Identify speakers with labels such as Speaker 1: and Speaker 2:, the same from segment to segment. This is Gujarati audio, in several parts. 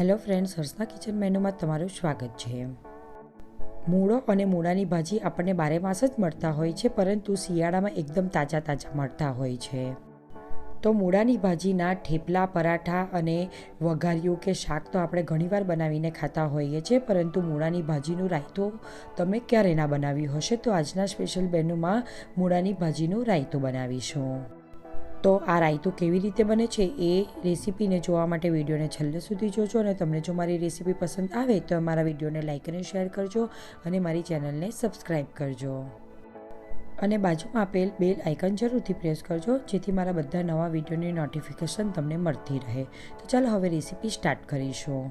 Speaker 1: હેલો ફ્રેન્ડ્સ, હર્ષના કિચન મેનુમાં તમારું સ્વાગત છે. મૂળો અને મૂળાની ભાજી આપણને બારે માસ જ મળતા હોય છે, પરંતુ શિયાળામાં એકદમ તાજા તાજા મળતા હોય છે. તો મૂળાની ભાજીના થેપલા, પરાઠા અને વઘાર્યું કે શાક તો આપણે ઘણીવાર બનાવીને ખાતા હોઈએ છીએ, પરંતુ મૂળાની ભાજીનું રાયતું તમે ક્યારે ના બનાવ્યું હશે? તો આજના સ્પેશિયલ મેનુમાં મૂળાની ભાજીનું રાયતું બનાવીશું. તો આ રાયતું કેવી રીતે બને છે એ રેસીપીને જોવા માટે વિડીયોને છેલ્લે સુધી જોજો અને તમને જો મારી રેસીપી પસંદ આવે તો મારા વિડીયોને લાઇક અને શેર કરજો અને મારી ચેનલને સબસ્ક્રાઈબ કરજો. અને બાજુમાં આપેલ બેલ આઇકન જરૂરથી પ્રેસ કરજો, જેથી મારા બધા નવા વિડીયોની નોટિફિકેશન તમને મળતી રહે. તો ચાલો હવે રેસીપી સ્ટાર્ટ કરીશું.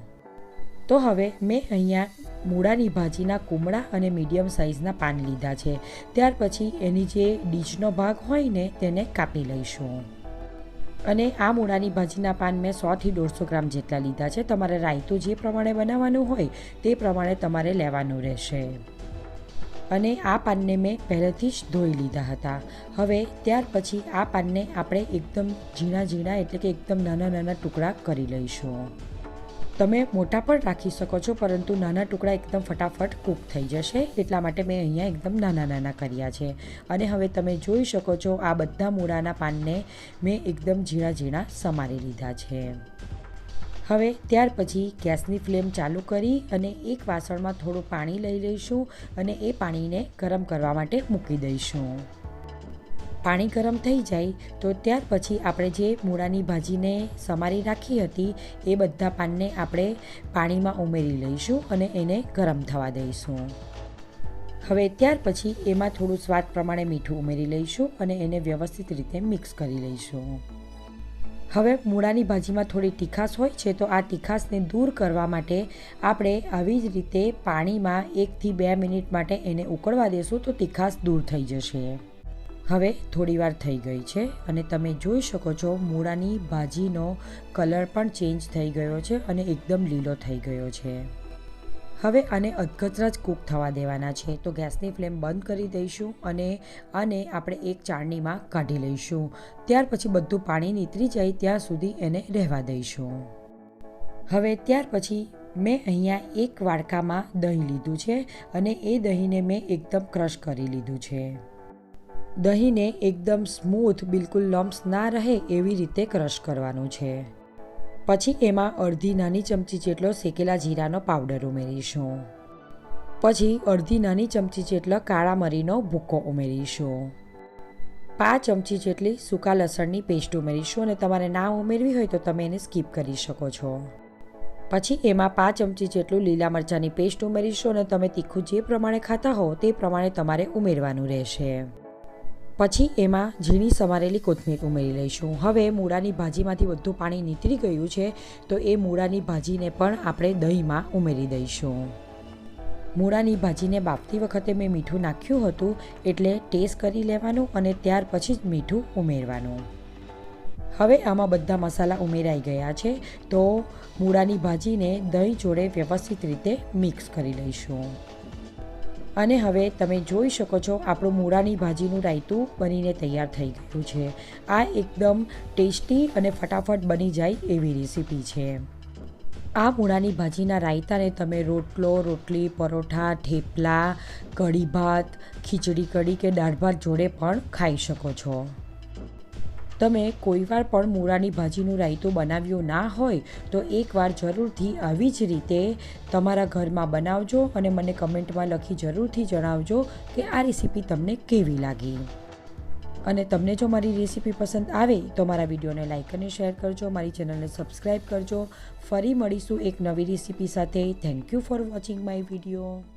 Speaker 1: તો હવે મેં અહીંયા મૂળાની ભાજીના કુમળા અને મીડિયમ સાઇઝના પાન લીધા છે. ત્યાર પછી એની જે ડીચનો ભાગ હોય ને તેને કાપી લઈશું. અને આ મૂળાની ભાજીના પાન મેં સોથી દોઢસો ગ્રામ જેટલા લીધા છે. તમારે રાયતું જે પ્રમાણે બનાવવાનું હોય તે પ્રમાણે તમારે લેવાનું રહેશે. અને આ પાનને મેં પહેલેથી જ ધોઈ લીધા હતા. હવે ત્યાર પછી આ પાનને આપણે એકદમ ઝીણા ઝીણા એટલે કે એકદમ નાના નાના ટુકડા કરી લઈશું. તમે મોટા પણ રાખી શકો છો, પરંતુ નાના ટુકડા એકદમ ફટાફટ કૂક થઈ જશે. એટલા માટે મેં અહીંયા એકદમ નાના નાના કર્યા છે. અને હવે તમે જોઈ શકો છો, આ બધા મૂળાના પાનને મેં એકદમ ઝીણા ઝીણા સમારી લીધા છે. હવે ત્યાર પછી ગેસની ફ્લેમ ચાલુ કરી અને એક વાસણમાં થોડું પાણી લઈ લઈશું અને એ પાણીને ગરમ કરવા માટે મૂકી દઈશું. પાણી ગરમ થઈ જાય, તો ત્યાર પછી આપણે જે મૂળાની ભાજીને સમારી રાખી હતી, એ બધા પાનને આપણે પાણીમાં ઉમેરી લઈશું અને એને ગરમ થવા દઈશું. હવે ત્યાર પછી એમાં થોડું સ્વાદ પ્રમાણે મીઠું ઉમેરી લઈશું અને એને વ્યવસ્થિત રીતે મિક્સ કરી લઈશું. હવે મૂળાની ભાજીમાં થોડી તીખાશ હોય છે, તો આ તીખાશને દૂર કરવા માટે આપણે આવી જ રીતે પાણીમાં એકથી બે મિનિટ માટે એને ઉકળવા દેશું, તો તીખાશ દૂર થઈ જશે. હવે થોડીવાર થઈ ગઈ છે અને તમે જોઈ શકો છો મૂળાની ભાજીનો કલર પણ ચેન્જ થઈ ગયો છે અને એકદમ લીલો થઈ ગયો છે. હવે આને અધકચરા જ કૂક થવા દેવાના છે. તો ગેસની ફ્લેમ બંધ કરી દઈશું અને આને આપણે એક ચાળણીમાં કાઢી લઈશું. ત્યાર પછી બધું પાણી નીતરી જાય ત્યાં સુધી એને રહેવા દઈશું. હવે ત્યાર પછી મેં અહીંયા એક વાડકામાં દહીં લીધું છે અને એ દહીંને મેં એકદમ ક્રશ કરી લીધું છે. દહીંને એકદમ સ્મૂથ, બિલકુલ લમ્સ ના રહે એવી રીતે ક્રશ કરવાનું છે. પછી એમાં અડધી નાની ચમચી જેટલો શેકેલા જીરાનો પાવડર ઉમેરીશું. પછી અડધી નાની ચમચી જેટલો કાળા મરીનો ભૂકો ઉમેરીશું. પાંચ ચમચી જેટલી સૂકા લસણની પેસ્ટ ઉમેરીશું અને તમારે ના ઉમેરવી હોય તો તમે એને સ્કીપ કરી શકો છો. પછી એમાં પાંચ ચમચી જેટલું લીલા મરચાંની પેસ્ટ ઉમેરીશું અને તમે તીખું જે પ્રમાણે ખાતા હો તે પ્રમાણે તમારે ઉમેરવાનું રહેશે. પછી એમાં ઝીણી સમારેલી કોથમીર ઉમેરી લઈશું. હવે મૂળાની ભાજીમાંથી બધું પાણી નીતરી ગયું છે, તો એ મૂળાની ભાજીને પણ આપણે દહીંમાં ઉમેરી દઈશું. મૂળાની ભાજીને બાફતી વખતે મેં મીઠું નાખ્યું હતું, એટલે ટેસ્ટ કરી લેવાનું અને ત્યાર પછી જ મીઠું ઉમેરવાનું. હવે આમાં બધા મસાલા ઉમેરાઈ ગયા છે, તો મૂળાની ભાજીને દહીં જોડે વ્યવસ્થિત રીતે મિક્સ કરી લઈશું. અને હવે તમે જોઈ શકો છો આપણું મૂળાની ભાજીનું રાયતું બનીને તૈયાર થઈ ગયું છે. આ એકદમ ટેસ્ટી અને ફટાફટ બની જાય એવી રેસીપી છે. આ મૂળાની ભાજીના રાયતાને તમે રોટલો, રોટલી, પરોઠા, થેપલા, કઢી ભાત, ખીચડી કઢી કે દાળ ભાત જોડે પણ ખાઈ શકો છો. તમે કોઈવાર પણ મૂળાની ભાજીનું રાયતું બનાવ્યું ના હોય, તો એકવાર જરૂરથી આવી જ રીતે તમારા ઘરમાં બનાવજો અને મને કમેન્ટમાં લખી જરૂરથી જણાવજો કે આ રેસીપી તમને કેવી લાગી. અને તમને જો મારી રેસીપી પસંદ આવે, તો મારા વિડીયોને લાઇક અને શેર કરજો, મારી ચેનલને સબસ્ક્રાઈબ કરજો. ફરી મળીશું એક નવી રેસીપી સાથે. Thank you for watching my video